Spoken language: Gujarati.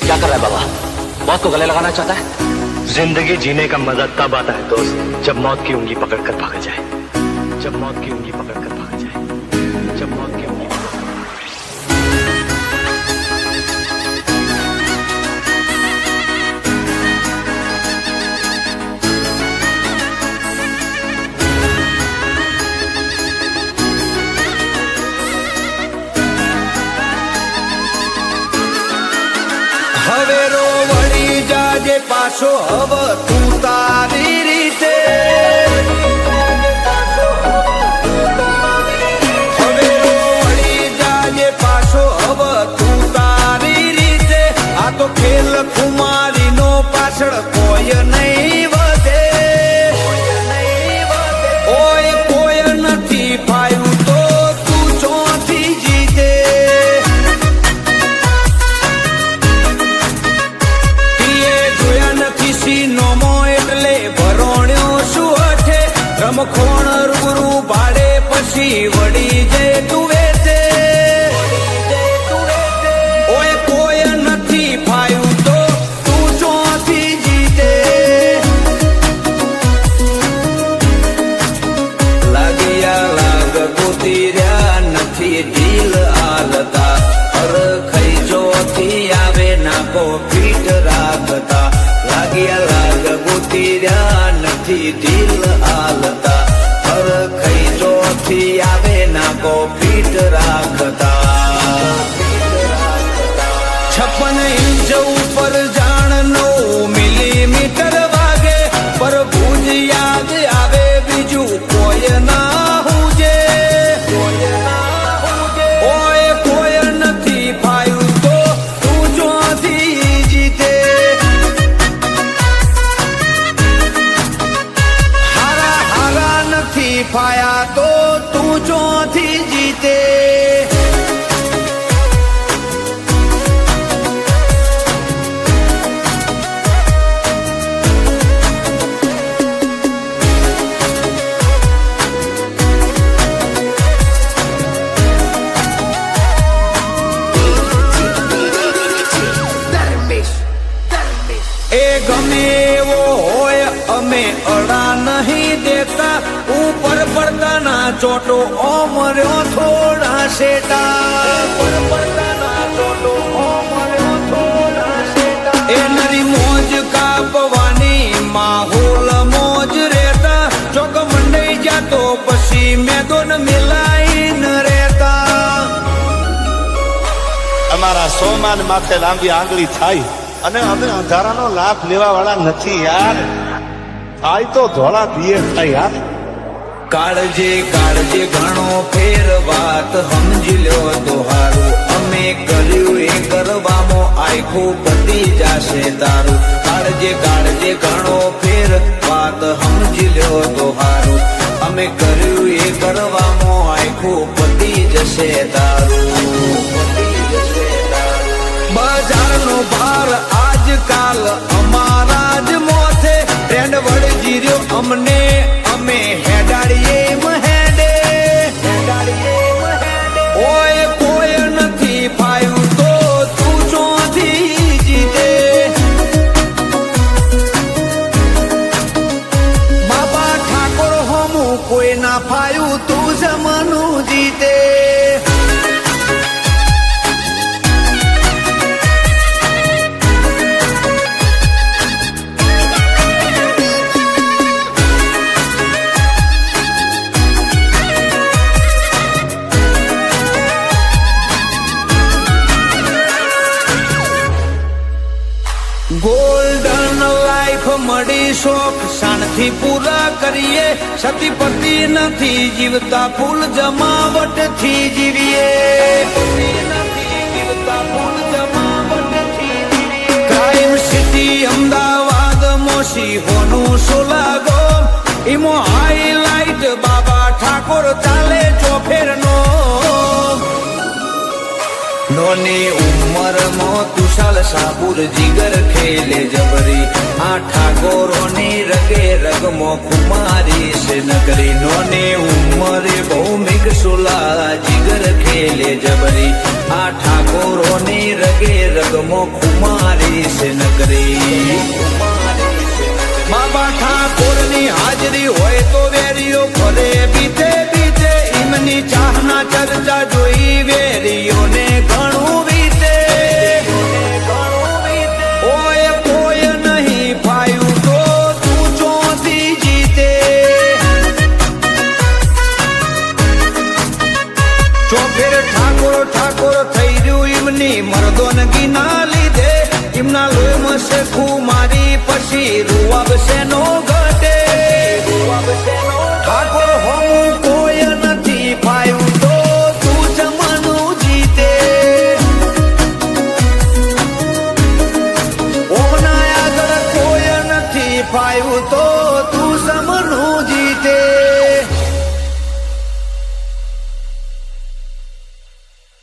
क्या कर रहा है बाबा? मौत को गले लगाना चाहता है? ज़िंदगी जीने का मज़ा तब आता है दोस्त, जब मौत की उंगली पकड़कर भागा जाए। जब मौत की उंगली पकड़कर પાછો હવ તું તારી રીતે. હવે જાજે પાછો હવ તું તારી રીતે. આ તો ખેલ કુમારીનો પછી વળી જે તુવે વેચે ઓય કોઈ નથી ફાયું તો તું ચોથી જીતે. લાગ્યા લાગ ગોતી રહ્યા નથી દિલ આલતા અર ખઈ જોથી આવે નાકો પીઠ રાખતા લાગ્યા લાગ ગોતી રહ્યા નથી ખઈ જોથી આવે ના કોફીટ રાખતા. છપ્પન ઇંચ ઉપર જાણ નો મિલીમીટર વાગે, પર ભુજ યાદ આવે બીજું કોઈ ના નથી ફાયું નથી તું ચોથી જીતે એ ગમે એવો હોય અમે અડા નહીં દેતા ઉપર પડતાના ચોટો ઓમર્યો થોડા શેટા ઉપર પડતાના ચોટો ઓમર્યો થોડા શેટા એ નરી મોજ કાપવાની, માહોલ મોજ રહેતા. ચોક મંડઈ જાતો, પછી મેદોન મિલાઈને રહેતા. અમારા સોમાન માથે લાંબી આંગળી થાય અને અમે અંધારાનો લાભ લેવા વાળા નથી યાર. થાય તો ધોળા દિયે થાય યાર. કાળજે કાળજે ઘણો ફેર વાત. સમજી લ્યો તો અમે કર્યું એ કરવામાં આખું પતી જાશે તારું. કાળજે કાળજે ઘણો ફેર વાત. સમજી લ્યો તો અમે કર્યું એ કરવામાં આખું પતી જશે તારું. બજારનો ભાર આજકાલ અમારા જ મોથે. ટ્રેન્ડ વળજી જીર્યો અમને. ના ફાયું તું જમનું મળી શોખ શાણથી પૂરા કરીએ. સતી નથી જીવતા ફૂલ જમાવટથી જીવીએ. સિટી અમદાવાદ મોસી હોનું, સોલાગો. ઇમો હાઈલાઈટ બાબા ઠાકોર ચાલે ચોફેરનો નોની ઉંમરમાં તુષાલ સાબુર જીગર ખેલે જબરી. આ ઠાકોરોની રગે રગમો કુમારી છે નગરી. નોની ઉંમરે ભૌમિક સુલા જીગર ખેલે જબરી. આ ઠાકોરોની રગે રગમો કુમારી છે નગરી. બાબા ઠાકોરની હાજરી હોય તો વેરીઓ ફરે. બીતે બીતે એમની ચાહના ચર્ચા એમની મરદોનગી ના લીધે. એમના લોહી શેખું મારી પછી રૂવાબશે નો